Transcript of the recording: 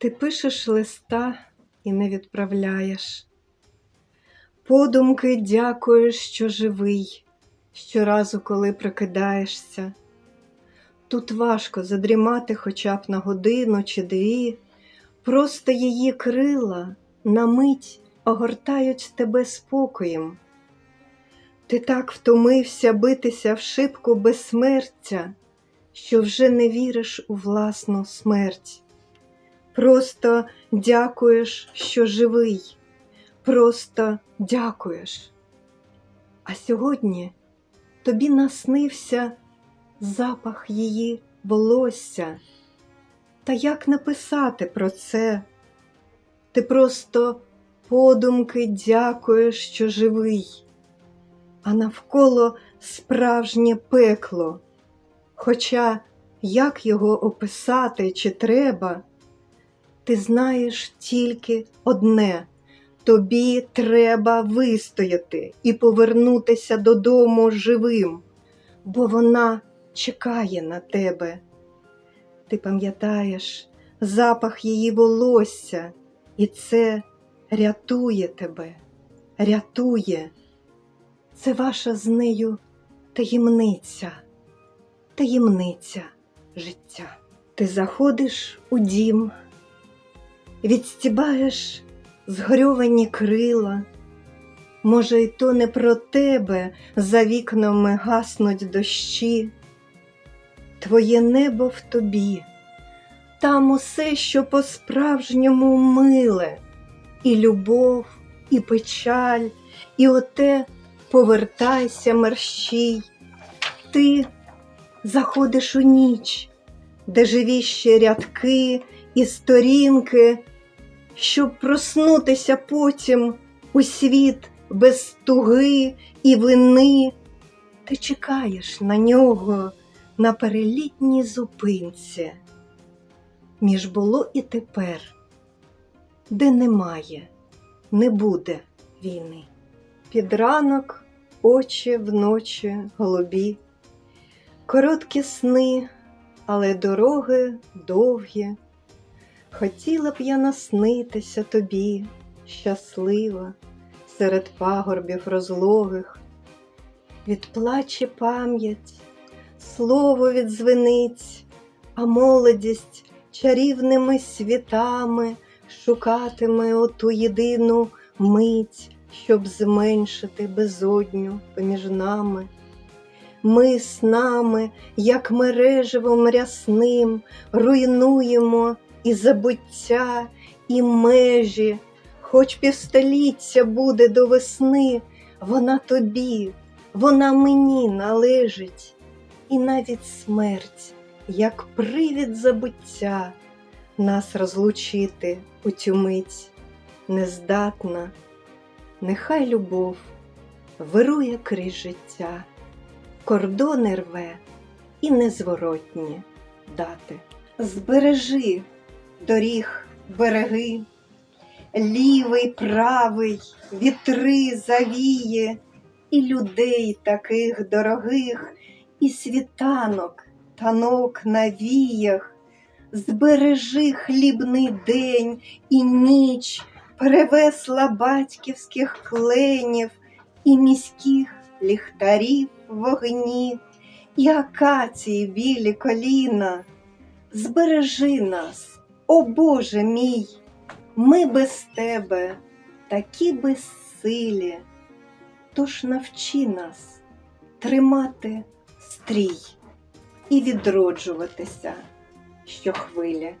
Ти пишеш листа і не відправляєш. Подумки дякуєш, що живий, щоразу, коли прокидаєшся. Тут важко задрімати хоча б на годину чи дві, просто її крила на мить огортають тебе спокоєм. Ти так втомився битися в шибку безсмертя, що вже не віриш у власну смерть. Просто дякуєш, що живий, просто дякуєш. А сьогодні тобі наснився запах її волосся. Та як написати про це? Ти просто подумки дякуєш, що живий, а навколо справжнє пекло. Хоча як його описати чи треба, ти знаєш тільки одне тобі треба вистояти і повернутися додому живим, бо вона чекає на тебе. Ти пам'ятаєш запах її волосся, і це рятує тебе, рятує. Це ваша з нею таємниця, таємниця життя. Ти заходиш у дім, відстібаєш згорьовані крила. Може, й то не про тебе за вікнами гаснуть дощі. Твоє небо в тобі, там усе, що по-справжньому миле, і любов, і печаль, і оте повертайся мерщій. Ти заходиш у ніч, де живі ще рядки і сторінки, щоб проснутися потім у світ без туги і вини. Ти чекаєш на нього на перелітній зупинці. Між було і тепер, де немає, не буде війни. Під ранок очі вночі голубі, короткі сни, але дороги довгі. Хотіла б я наснитися тобі, щаслива, серед пагорбів розлогих, відплаче пам'ять, слово відзвенить, а молодість чарівними світами шукатиме оту єдину мить, щоб зменшити безодню поміж нами. Ми снами, як мереживом рясним, руйнуємо і забуття, і межі, хоч півстоліття буде до весни, вона тобі, вона мені належить, і навіть смерть, як привід забуття, нас розлучити у цю мить нездатна, нехай любов вирує крізь життя, кордони рве і незворотні дати. Збережи доріг береги, лівий, правий, вітри завіє, і людей таких дорогих, і світанок, танок на віях, збережи хлібний день і ніч, перевесла батьківських кленів і міських ліхтарів вогні, і акації білі коліна. Збережи нас, о Боже мій, ми без тебе такі безсилі, тож навчи нас тримати стрій і відроджуватися щохвилі.